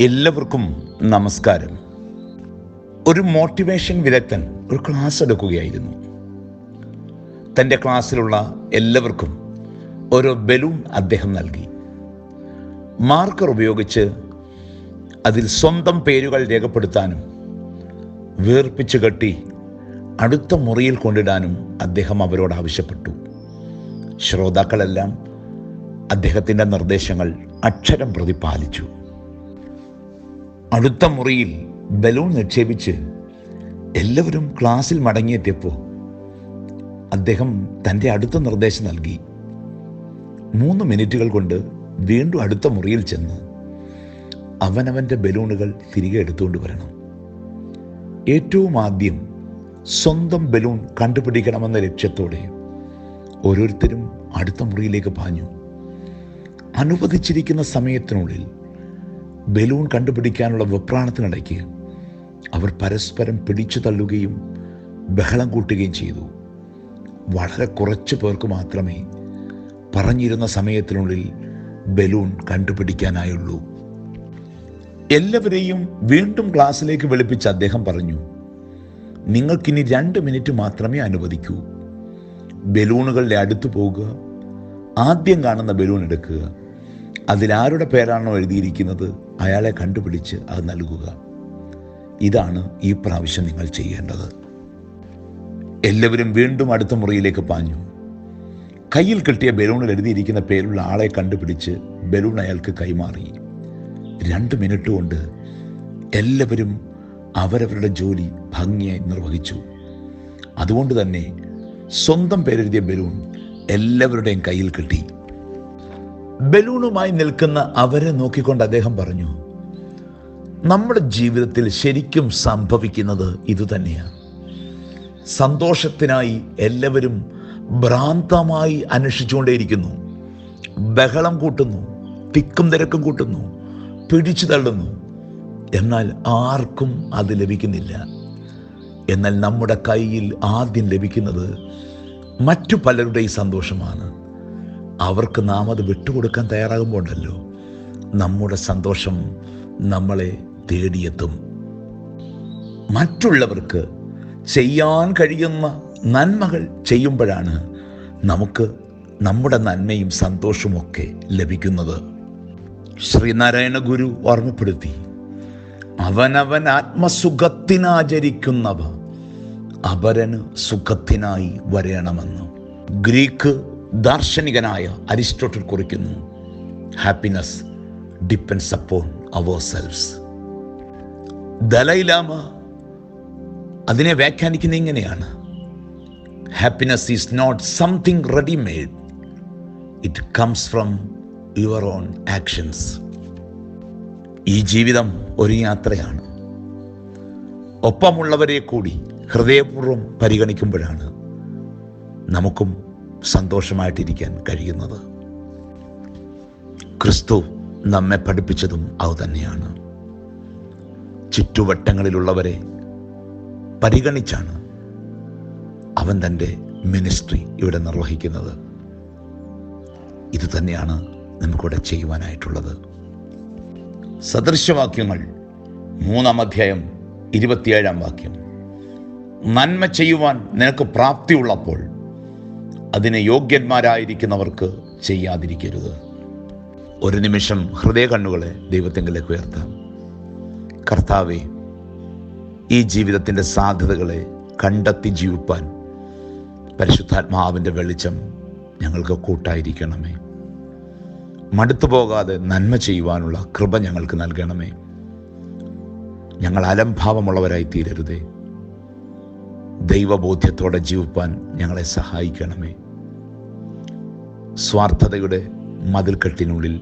എല്ലാവർക്കും നമസ്കാരം. ഒരു മോട്ടിവേഷൻ വിദഗ്ധൻ ഒരു ക്ലാസ് എടുക്കുകയായിരുന്നു. തന്റെ ക്ലാസ്സിലുള്ള എല്ലാവർക്കും ഒരു ബലൂൺ അദ്ദേഹം നൽകി. മാർക്കർ ഉപയോഗിച്ച് അതിൽ സ്വന്തം പേരുകൾ രേഖപ്പെടുത്താനും വീർപ്പിച്ച് കെട്ടി അടുത്ത മുറിയിൽ കൊണ്ടിടാനും അദ്ദേഹം അവരോട് ആവശ്യപ്പെട്ടു. ശ്രോതാക്കളെല്ലാം അദ്ദേഹത്തിന്റെ നിർദ്ദേശങ്ങൾ അക്ഷരം പ്രതി പാലിച്ചു. അടുത്ത മുറിയിൽ ബലൂൺ നിക്ഷേപിച്ച് എല്ലാവരും ക്ലാസ്സിൽ മടങ്ങിയെത്തിയപ്പോൾ അദ്ദേഹം തന്റെ അടുത്ത നിർദ്ദേശം നൽകി. മൂന്ന് മിനിറ്റുകൾ കൊണ്ട് വീണ്ടും അടുത്ത മുറിയിൽ ചെന്ന് അവനവന്റെ ബലൂണുകൾ തിരികെ എടുത്തുകൊണ്ട് വരണം. ഏറ്റവും ആദ്യം സ്വന്തം ബലൂൺ കണ്ടുപിടിക്കണമെന്ന ലക്ഷ്യത്തോടെ ഓരോരുത്തരും അടുത്ത മുറിയിലേക്ക് പാഞ്ഞു. അനുവദിച്ചിരിക്കുന്ന സമയത്തിനുള്ളിൽ ബലൂൺ കണ്ടുപിടിക്കാനുള്ള വെപ്രാണത്തിനിടയ്ക്ക് അവർ പരസ്പരം പിടിച്ചു തള്ളുകയും ബഹളം കൂട്ടുകയും ചെയ്തു. വളരെ കുറച്ച് പേർക്ക് മാത്രമേ പറഞ്ഞിരുന്ന സമയത്തിനുള്ളിൽ ബലൂൺ കണ്ടുപിടിക്കാനായുള്ളൂ. എല്ലാവരെയും വീണ്ടും ക്ലാസ്സിലേക്ക് വിളിപ്പിച്ച് അദ്ദേഹം പറഞ്ഞു നിങ്ങൾക്കിനി രണ്ട് മിനിറ്റ് മാത്രമേ അനുവദിക്കൂ. ബലൂണുകളുടെ അടുത്ത് പോവുക ആദ്യം കാണുന്ന ബലൂൺ എടുക്കുക. അതിലാരുടെ പേരാണോ എഴുതിയിരിക്കുന്നത്? അയാളെ കണ്ടുപിടിച്ച് അത് നൽകുക. ഇതാണ് ഈ പ്രാവശ്യം നിങ്ങൾ ചെയ്യേണ്ടത്. എല്ലാവരും വീണ്ടും അടുത്ത മുറിയിലേക്ക് പാഞ്ഞു. കയ്യിൽ കിട്ടിയ ബലൂണിൽ എഴുതിയിരിക്കുന്ന പേരുള്ള ആളെ കണ്ടുപിടിച്ച് ബലൂൺ അയാൾക്ക് കൈമാറി. രണ്ട് മിനിറ്റ് കൊണ്ട് എല്ലാവരും അവരവരുടെ ജോലി ഭംഗിയായി നിർവഹിച്ചു. അതുകൊണ്ട് തന്നെ സ്വന്തം പേരെഴുതിയ ബലൂൺ എല്ലാവരുടെയും കയ്യിൽ കിട്ടി. ബലൂണുമായി നിൽക്കുന്ന അവരെ നോക്കിക്കൊണ്ട് അദ്ദേഹം പറഞ്ഞു നമ്മുടെ ജീവിതത്തിൽ ശരിക്കും സംഭവിക്കുന്നത് ഇതുതന്നെയാണ്. സന്തോഷത്തിനായി എല്ലാവരും ഭ്രാന്തമായി അന്വേഷിച്ചുകൊണ്ടേയിരിക്കുന്നു. ബഹളം കൂട്ടുന്നു തിക്കും തിരക്കും കൂട്ടുന്നു പിടിച്ചു തള്ളുന്നു. എന്നാൽ ആർക്കും അത് ലഭിക്കുന്നില്ല. എന്നാൽ നമ്മുടെ കയ്യിൽ ആദ്യം ലഭിക്കുന്നത് മറ്റു പലരുടെയും സന്തോഷമാണ്. അവർക്ക് നാം അത് വിട്ടുകൊടുക്കാൻ തയ്യാറാകുമ്പോണ്ടല്ലോ നമ്മുടെ സന്തോഷം നമ്മളെ തേടിയെത്തും. മറ്റുള്ളവർക്ക് ചെയ്യാൻ കഴിയുന്ന നന്മകൾ ചെയ്യുമ്പോഴാണ് നമുക്ക് നമ്മുടെ നന്മയും സന്തോഷവും ഒക്കെ ലഭിക്കുന്നത്. ശ്രീനാരായണ ഗുരു ഓർമ്മപ്പെടുത്തി അവനവൻ ആത്മസുഖത്തിനാചരിക്കുന്നവ അപരന് സുഖത്തിനായി വരണമെന്ന്. ഗ്രീക്ക് ദാർശനികനായ അരിസ്റ്റോട്ടിൽ കുറിക്കുന്നു happiness depends upon ourselves Dalai Lama അതിനെ വ്യാഖ്യാനിക്കുന്ന ഇങ്ങനെയാണ് happiness is not something readymade it comes from your own actions ഈ ജീവിതം ഒരു യാത്രയാണ്. ഒപ്പമുള്ളവരെ കൂടി ഹൃദയപൂർവം പരിഗണിക്കുമ്പോഴാണ് നമുക്കും സന്തോഷമായിട്ടിരിക്കാൻ കഴിയുന്നത്. ക്രിസ്തു നമ്മെ പഠിപ്പിച്ചതും അതുതന്നെയാണ് ചുറ്റുവട്ടങ്ങളിലുള്ളവരെ പരിഗണിച്ചാണ് അവൻ തന്റെ മിനിസ്ട്രി ഇവിടെ നിർവഹിക്കുന്നത്. ഇത് തന്നെയാണ് നമുക്കിവിടെ ചെയ്യുവാനായിട്ടുള്ളത്. സദൃശവാക്യങ്ങൾ മൂന്നാം അധ്യായം ഇരുപത്തിയേഴാം വാക്യം. നന്മ ചെയ്യുവാൻ നിനക്ക് പ്രാപ്തിയുള്ളപ്പോൾ അതിന് യോഗ്യന്മാരായിരിക്കുന്നവർക്ക് ചെയ്യാതിരിക്കരുത്. ഒരു നിമിഷം ഹൃദയ കണ്ണുകളെ ദൈവത്തെങ്കിലേക്ക് ഉയർത്താം. കർത്താവെ ഈ ജീവിതത്തിന്റെ സാധ്യതകളെ കണ്ടെത്തി ജീവിപ്പാൻ പരിശുദ്ധാത്മാവിന്റെ വെളിച്ചം ഞങ്ങൾക്ക് കൂട്ടായിരിക്കണമേ. മടുത്തു പോകാതെ നന്മ ചെയ്യുവാനുള്ള കൃപ ഞങ്ങൾക്ക് നൽകണമേ. ഞങ്ങൾ അലംഭാവമുള്ളവരായി തീരരുതേ ദൈവബോധ്യത്തോടെ ജീവിപ്പാൻ ഞങ്ങളെ സഹായിക്കണമേ. സ്വാർത്ഥതയുടെ മതിൽക്കെട്ടിനുള്ളിൽ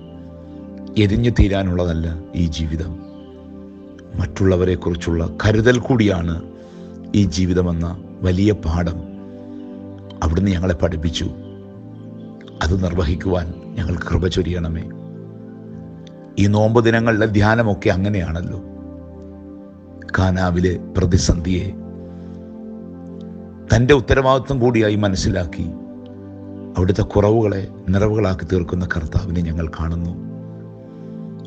എരിഞ്ഞു തീരാനുള്ളതല്ല ഈ ജീവിതം. മറ്റുള്ളവരെക്കുറിച്ചുള്ള കരുതൽ കൂടിയാണ് ഈ ജീവിതമെന്ന വലിയ പാഠം അവിടുന്ന് ഞങ്ങളെ പഠിപ്പിച്ചു. അത് നിർവഹിക്കുവാൻ ഞങ്ങൾ കൃപ ചൊരിയണമേ. ഈ നോമ്പ് ദിനങ്ങളിലെ ധ്യാനമൊക്കെ അങ്ങനെയാണല്ലോ. കാനാവിലെ പ്രതിസന്ധിയെ തന്റെ ഉത്തരവാദിത്വം കൂടിയായി മനസ്സിലാക്കി അവിടുത്തെ കുറവുകളെ നിറവുകളാക്കി തീർക്കുന്ന കർത്താവിനെ ഞങ്ങൾ കാണുന്നു.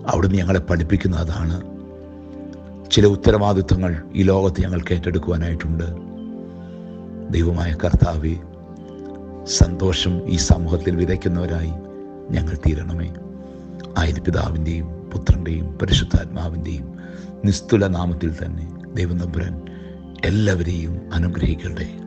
അവിടുന്ന് ഞങ്ങളെ പഠിപ്പിക്കുന്ന അതാണ്. ചില ഉത്തരവാദിത്വങ്ങൾ ഈ ലോകത്ത് ഞങ്ങൾക്ക് ഏറ്റെടുക്കുവാനായിട്ടുണ്ട്. ദൈവമായ കർത്താവെ സന്തോഷം ഈ സമൂഹത്തിൽ വിതയ്ക്കുന്നവരായി ഞങ്ങൾ തീരണമേ. ആയിരം പിതാവിന്റെയും പുത്രന്റെയും പരിശുദ്ധാത്മാവിന്റെയും നിസ്തുല നാമത്തിൽ തന്നെ ദൈവം നമ്പുരാൻ എല്ലാവരെയും അനുഗ്രഹിക്കട്ടെ.